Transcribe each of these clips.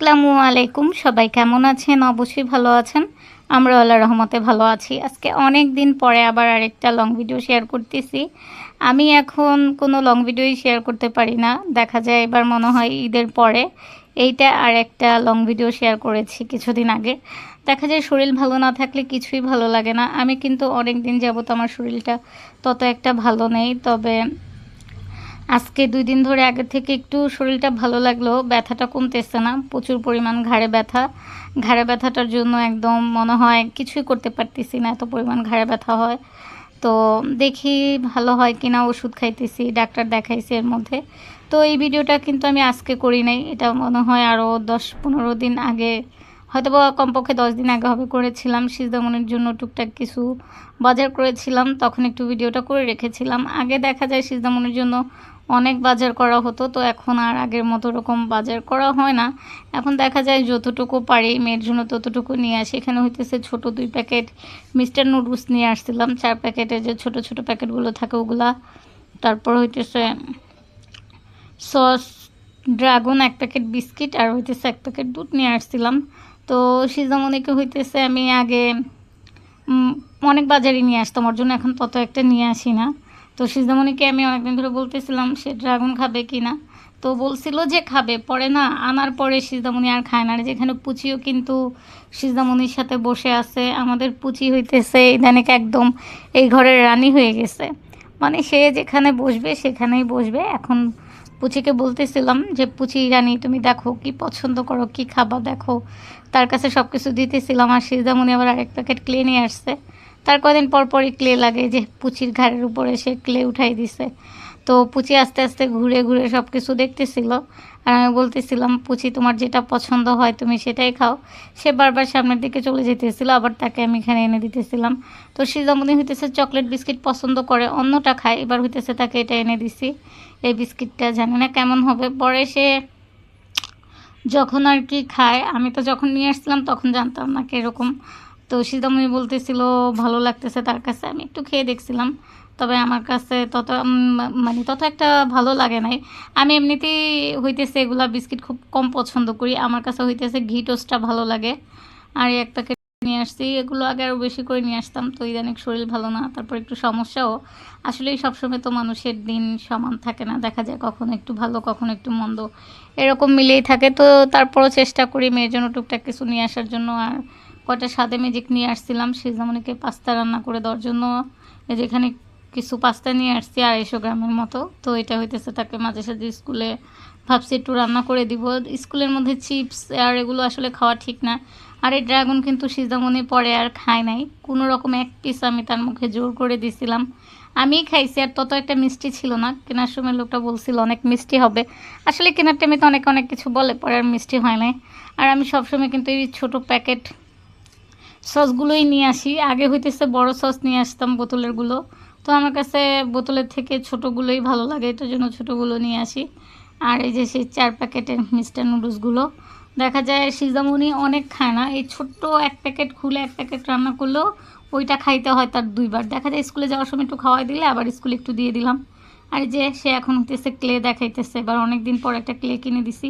আসসালামু আলাইকুম। সবাই কেমন আছেন? অবশ্যই ভালো আছেন। আমরা আল্লাহ রহমতে ভালো আছি। আজকে অনেক দিন পরে আবার আরেকটা লং ভিডিও শেয়ার করতেছি। আমি এখন কোনো লং ভিডিওই শেয়ার করতে পারি না। দেখা যায় এবার মনে হয় ঈদের পরে এইটা আর একটা লং ভিডিও শেয়ার করেছি কিছুদিন আগে। দেখা যায় শরীর ভালো না থাকলে কিছুই ভালো লাগে না। আমি কিন্তু অনেক দিন যাবত আমার শরীরটা তত একটা ভালো নেই। তবে আজকে দুই দিন ধরে আগে থেকে একটু শরীরটা ভালো লাগল, ব্যথাটা কমতেছে না, প্রচুর পরিমাণ ঘাড়ে ব্যথা। ঘাড়ে ব্যথাটার জন্য একদম মনে হয় কিছুই করতে পারতেছি না, এত পরিমাণ ঘাড়ে ব্যথা হয়। তো দেখি ভালো হয় কিনা ওষুধ খাইতেছি, ডাক্তার দেখাইছি এর মধ্যে। তো এই ভিডিওটা কিন্তু আমি আজকে করি নাই, এটা মনে হয় আরও দশ পনেরো দিন আগে হয়তো বা কমপক্ষে দশ দিন আগে হবে করেছিলাম, সিজদামনের জন্য টুকটাক কিছু বাজার করেছিলাম, তখন একটু ভিডিওটা করে রেখেছিলাম। আগে দেখা যায় সিজদামনের জন্য অনেক বাজার করা হতো, তো এখন আর আগের মতো রকম বাজার করা হয় না। এখন দেখা যায় যতটুকু পারি, মেয়ের জন্য ততটুকু নিয়ে আসি। এখানে হইতেছে ছোট দুই প্যাকেট মিস্টার নুডলস নিয়ে আসছিলাম। চার প্যাকেটের যে ছোট ছোট প্যাকেটগুলো থাকে ওগুলা। তারপর হইতেছে সস, ড্রাগন, এক প্যাকেট বিস্কিট, আর হইতেছে এক প্যাকেট দুধ নিয়ে আসছিলাম। তো সিজামনিকে হইতেছে আমি আগে অনেক বাজারে নিয়ে আসতাম, ওর জন্য এখন তত একটা নিয়ে আসি না। তো সিজামনিকে আমি অনেকদিন ধরে বলতেছিলাম, সে ড্রাগন খাবে কি না? তো বলছিল যে খাবে, পরে না আনার পরে সিজামনি আর খায় না। যেখানে পুচিও কিন্তু সিজামনির সাথে বসে আছে, আমাদের পুচি হইতেছে ইদানিক একদম এই ঘরের রানী হয়ে গেছে। মানে সে যেখানে বসবে সেখানেই বসবে, এখন পুচিকে বলতেছিলাম যে, পুচি ইরানি তুমি দেখো কি পছন্দ করো, কি খাবা, দেখো। তার কাছে সব কিছু দিতেছিলাম আর সিজামুনি আবার আরেক প্যাকেট ক্লে নিয়ে আসছে। তার কদিন পর পরই ক্লে লাগে যে, পুচির ঘাড়ের উপরে সে ক্লে উঠাই দিছে। তো পুচি আস্তে আস্তে ঘুরে ঘুরে সব কিছু দেখতেছিল। আর আমি বলতেছিলাম, পুচি, তোমার যেটা পছন্দ হয় তুমি সেটাই খাও। সে বারবার সামনের দিকে চলে যেতেছিল, আবার তাকে আমি এখানে এনে দিতেছিলাম। তো সিজামনি হইতেছে চকলেট বিস্কিট পছন্দ করে, অন্যটা খায়। এবার হইতেছে তাকে এটা এনে দিছি। এই বিস্কিটটা জানি না কেমন হবে। পরে সে যখন আর কি খায়, আমি তো যখন নিয়ে আসছিলাম তখন জানতাম না কীরকম তো সীতামণি বলতেছিল, ভালো লাগতেছে তার কাছে। আমি একটু খেয়ে দেখছিলাম। তবে আমার কাছে তত মানে তত একটা ভালো লাগে নাই। আমি এমনিতেই হইতেছে এগুলা বিস্কিট খুব কম পছন্দ করি। আমার কাছে হইতেছে ঘি টোস্টটা ভালো লাগে। আর এক প্যাকেট নিয়ে আসছি। এগুলো আগে আরও বেশি করে নিয়ে আসতাম। তো ইদানিং শরীর ভালো না, তারপর একটু সমস্যাও। আসলে সবসময় তো মানুষের দিন সমান থাকে না। দেখা যায় কখনো একটু ভালো, কখনো একটু মন্দ। এরকম মিলেই থাকে। তো তারপরও চেষ্টা করি মেয়ের জন্য টুকটাক কিছু নিয়ে আসার জন্য। আর কয়টা সাদে ম্যাজিক নিয়ে আসছিলাম সেজামনিকে পাস্তা রান্না করে দেওয়ার জন্য যেখানে কিছু পাস্তা নিয়ে আসছি আড়াইশো গ্রামের মতো। তো এটা হইতেছে তাকে মাঝে সাঝে স্কুলে ভাবছি একটু রান্না করে দিব। স্কুলের মধ্যে চিপস আর এগুলো আসলে খাওয়া ঠিক না। আর এই ড্রাগন কিন্তু সিজামনি পরে আর খায় নাই। কোনো রকম এক পিস আমি তার মুখে জোর করে দিছিলাম। আমিই খাইছি আর তত একটা মিষ্টি ছিল না। কেনার সময় লোকটা বলছিল, অনেক মিষ্টি হবে। আসলে কেনার টাইমে তো অনেক অনেক কিছু বলে, পরে আর মিষ্টি হয় নাই। আর আমি সবসময় কিন্তু এই ছোটো প্যাকেট সসগুলোই নিয়ে আসি। আগে হইতেছে বড় সস নিয়ে আসতাম বোতলেরগুলো। তো আমার কাছে বোতলের থেকে ছোটোগুলোই ভালো লাগে, এটার জন্য ছোটোগুলো নিয়ে আসি। আর এই যে সেই চার প্যাকেটের মিস্টার নুডলসগুলো। দেখা যায় সিজামনি অনেক খায় না, এই ছোট্ট এক প্যাকেট খুলে এক প্যাকেট রান্না করলেও ওইটা খাইতে হয় তার দুইবার। দেখা যায় স্কুলে যাওয়ার সময় একটু খাওয়াই দিলে, আবার স্কুলে একটু দিয়ে দিলাম। আর যে সে এখন হইতেছে ক্লে দেখাইতেছে, এবার অনেক দিন পর একটা ক্লে কিনে দিছি।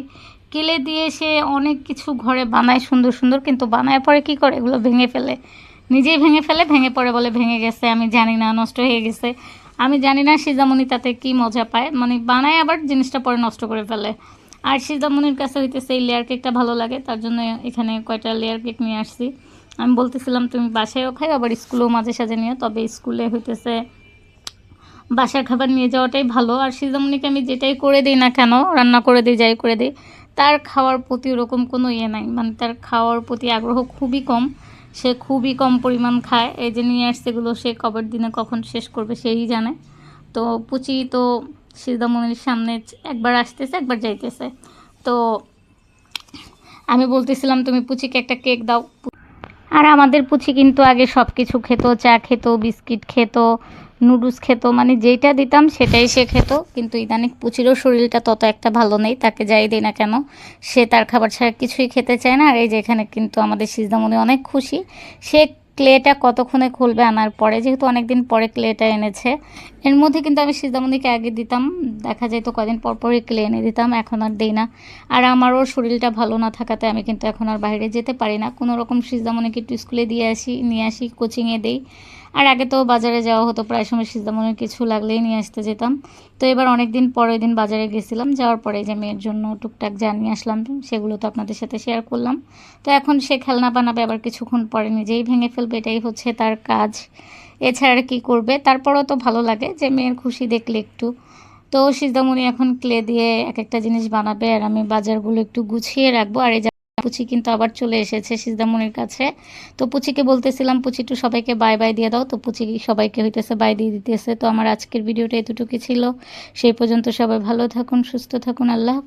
ক্লে দিয়ে সে অনেক কিছু ঘরে বানায় সুন্দর সুন্দর, কিন্তু বানায় পরে কি করে? এগুলো ভেঙে ফেলে। নিজেই ভেঙে ফেলে, ভেঙে পড়ে বলে ভেঙে গেছে, আমি জানি না, নষ্ট হয়ে গেছে। আমি জানি না সিজামণি তাতে কি মজা পায়। মানে বানায় আবার জিনিসটা পরে নষ্ট করে ফেলে। আর সিজামণির কাছে হইতেছে এই লেয়ার কেকটা ভালো লাগে, তার জন্য এখানে কয়টা লেয়ার কেক নিয়ে আসছি। আমি বলতেছিলাম, তুমি বাসায়ও খাই আবার স্কুলেও মাঝে সাঝে নিও। তবে স্কুলে হইতেছে, বাসার খাবার নিয়ে যাওয়াটাই ভালো। আর সিজামণিকে আমি যেটাই করে দিই না কেন, রান্না করে দিই, যাই করে দিই তার খাওয়ার প্রতি ওরকম কোনো ইয়ে নাই। মানে তার খাওয়ার প্রতি আগ্রহ খুবই কম। সে খুবই কম পরিমাণ খায়। এই যে নিয়ে আসছে এগুলো সে কবের দিনে কখন শেষ করবে সেই জানে। তো পুচি তো সিজামণির সামনে একবার আসতেছে, একবার যাইতেছে। তো আমি বলতেছিলাম, তুমি পুচিকে একটা কেক দাও। আর আমাদের পুচি কিন্তু আগে সব কিছু খেত, চা খেত, বিস্কিট খেত, নুডলস খেত মানে যেটা দিতাম সেটাই সে খেত। কিন্তু ইদানিক পুচিরও শরীরটা তত একটা ভালো নেই, তাকে যাই দিই না কেন, সে তার খাবার ছাড়া কিছুই খেতে চায় না। আর এই যে এখানে কিন্তু আমাদের সিজদামনি অনেক খুশি। সে ক্লেটা কতক্ষণে খুলবে আনার পরে, যেহেতু অনেক দিন পরে ক্লেটা এনেছে। এর মধ্যে কিন্তু আমি সিদ্ধামণিকে আগে দিতাম, দেখা যেত কদিন পর পরই ক্লে এনে দিতাম, এখন আর দিই না। আর আমারও শরীরটা ভালো না থাকাতে আমি কিন্তু এখন আর বাইরে যেতে পারি না। কোনো রকম সিদ্ধামণিকে একটু স্কুলে দিয়ে আসি, নিয়ে আসি, কোচিংয়ে দিই। আর আগে তো বাজারে যাওয়া হতো, প্রায় সময় সিদ্ধামণির কিছু লাগলেই নিয়ে আসতে যেতাম। তো এবার অনেক দিন পর দিন বাজারে গেছিলাম, যাওয়ার পরে যে মেয়ের জন্য টুকটাক যা নিয়ে আসলাম, সেগুলো তো আপনাদের সাথে শেয়ার করলাম। তো এখন সে খেলনা বানাবে, আবার কিছুক্ষণ পরে নিজেই ভেঙে ফেলবে। এটাই হচ্ছে তার কাজ। এছাড়া কী করবে? তারপরও তো ভালো লাগে যে মেয়ের খুশি দেখলে একটু। তো সিদ্ধামণি এখন ক্লে দিয়ে এক একটা জিনিস বানাবে আর আমি বাজারগুলো একটু গুছিয়ে রাখব। আর এই পুচি কিন্তু আবার চলে এসেছে সিদ্ধামণির কাছে। তো পুচিকে বলতেছিলাম, পুচি একটু সবাইকে বাই বাই দিয়ে দাও। তো পুচি সবাইকে হইতেছে বাই দিয়ে দিতেছে। তো আমার আজকের ভিডিওটা এতটুকু ছিল। সেই পর্যন্ত সবাই ভালো থাকুন, সুস্থ থাকুন। আল্লাহ